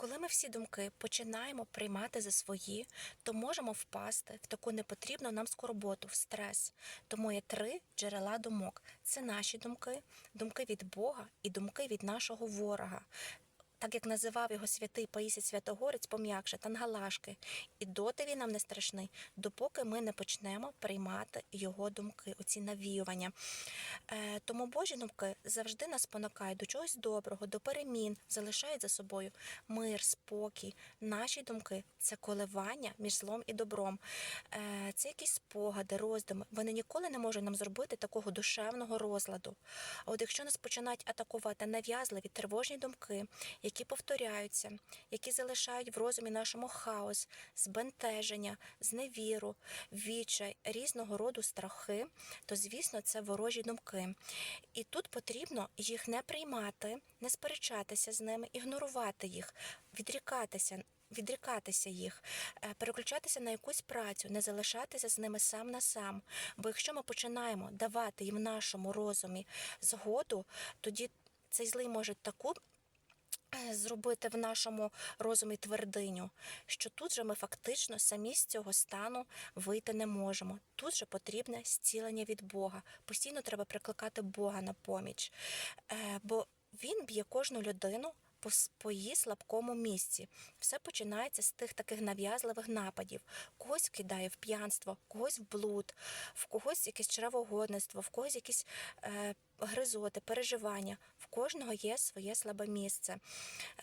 Коли ми всі думки починаємо приймати за свої, то можемо впасти в таку непотрібну нам скорботу, в стрес. Тому є три джерела думок: це наші думки, думки від Бога і думки від нашого ворога. Так як називав його святий Паїсій Святогорець, пом'якше тангалашки. І доти він нам не страшний, допоки ми не почнемо приймати його думки, оці навіювання. Е, тому Божі думки завжди нас спонукають до чогось доброго, до перемін, залишають за собою мир, спокій. Наші думки це коливання між злом і добром. Е, це якісь спогади, роздуми. Вони ніколи не можуть нам зробити такого душевного розладу. А от якщо нас починають атакувати нав'язливі тривожні думки, які повторяються, які залишають в розумі нашому хаос, збентеження, зневіру, відчай, різного роду страхи, то звісно це ворожі думки. І тут потрібно їх не приймати, не сперечатися з ними, ігнорувати їх, відрікатися. Відрікатися їх, е, переключатися на якусь працю, не залишатися з ними сам на сам. Бо якщо ми починаємо давати їм нашому розумі згоду, тоді цей злий може таку зробити в нашому розумі твердиню, що тут же ми фактично самі з цього стану вийти не можемо. Тут же потрібне зцілення від Бога. Постійно треба прикликати Бога на поміч, Е, бо він б'є кожну людину. По її слабкому місці все починається з тих таких нав'язливих нападів. Когось кидає в п'янство, когось в блуд, в когось якесь чревогодництво, в когось якісь е, гризоти, переживання. В кожного є своє слабе місце.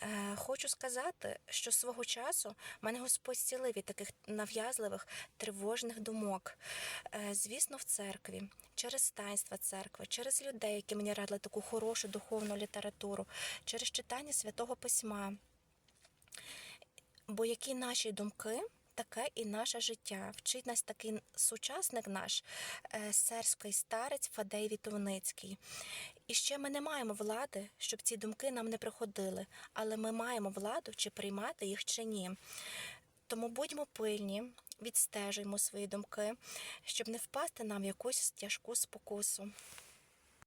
Е, хочу сказати, що свого часу мене Господь зцілив від таких нав'язливих тривожних думок. Е, звісно, в церкві, через таїнства церкви, через людей, які мені радили таку хорошу духовну літературу, через читання святого письма. Бо які наші думки, таке і наше життя. Вчить нас такий сучасник наш, е, серський старець Фадей Вітовницький. І ще ми не маємо влади, щоб ці думки нам не приходили, але ми маємо владу, чи приймати їх, чи ні. Тому будьмо пильні, відстежуємо свої думки, щоб не впасти нам в якусь тяжку спокусу.